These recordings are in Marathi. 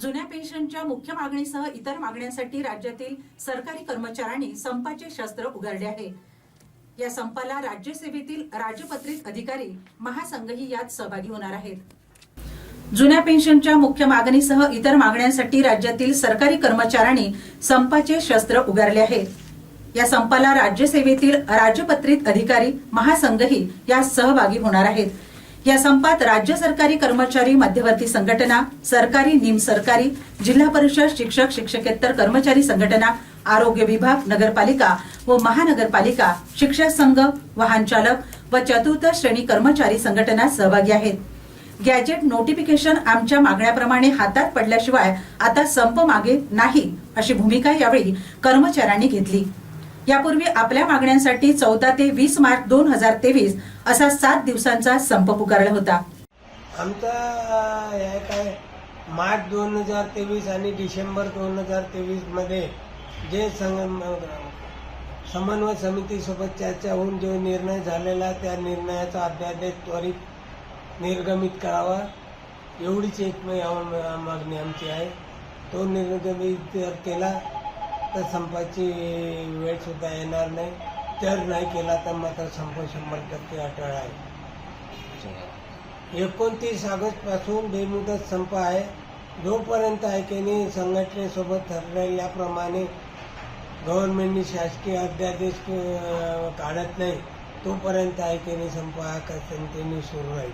जुन्या पेन्शनच्या मुख्य मागणीसह इतर मागण्यांसाठी राज्यातील सरकारी कर्मचाऱ्यांनी संपाचे शस्त्र उगारले आहे. या संपाला राज्यसेवेतील राजपत्रित अधिकारी महासंघही यात सहभागी होणार आहेत. जुन्या पेन्शनच्या मुख्य मागणीसह इतर मागण्यांसाठी राज्यातील सरकारी कर्मचाऱ्यांनी संपाचे शस्त्र उगारले आहेत. या संपाला राज्यसेवेतील राजपत्रित अधिकारी महासंघही यात सहभागी होणार आहेत. या संपात राज्य सरकारी कर्मचारी मध्यवर्ती संघटना सरकारी निम सरकारी जिल्हा परिषद शिक्षक शिक्षकेतर कर्मचारी संघटना आरोग्य विभाग नगरपालिका व महानगरपालिका शिक्षक संघ वाहन चालक व चतुर्थ श्रेणी कर्मचारी संघटना सहभागी आहेत. गॅजेट नोटिफिकेशन आमच्या मागण्याप्रमाणे हातात पडल्याशिवाय आता संप मागे नाही अशी भूमिका यावेळी कर्मचाऱ्यांनी घेतली. यापूर्वी आपल्या मागण्यांसाठी चौदा ते वीस मार्च दोन हजार तेवीस असा सात दिवसांचा संप पुकारला होता. आमचा हे काय मार्च दोन हजार तेवीस आणि डिसेंबर दोन हजार तेवीसमध्ये जे संग समन्वय समितीसोबत चर्चा होऊन जो निर्णय झालेला त्या निर्णयाचा अध्यादेश त्वरित निर्गमित करावा. एवढीच एक मागणी आमची आहे. तो निर्गमित जर केला तर संपाची वेळसुद्धा येणार नाही. जर नाही केला तर मात्र संप शंभर टक्के अटळ आहे. एकोणतीस ऑगस्टपासून बेमुदत संप आहे. जोपर्यंत आयकेने संघटनेसोबत ठरलेल्याप्रमाणे गव्हर्नमेंटनी शासकीय अध्यादेश काढत नाही तोपर्यंत ऐकेने संप हा कंटिन्यू सुरू राहील.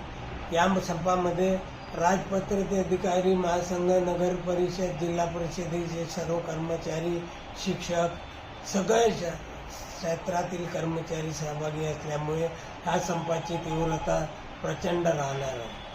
या संपामध्ये राजपत्रित अधिकारी महासंघ नगर परिषद जिल्हा परिषदेचे सर्व कर्मचारी शिक्षक सगळे श- क्षेत्रातील कर्मचारी सहभागी असल्यामुळे हा संपाची तीव्रता प्रचंड राहणार आहे.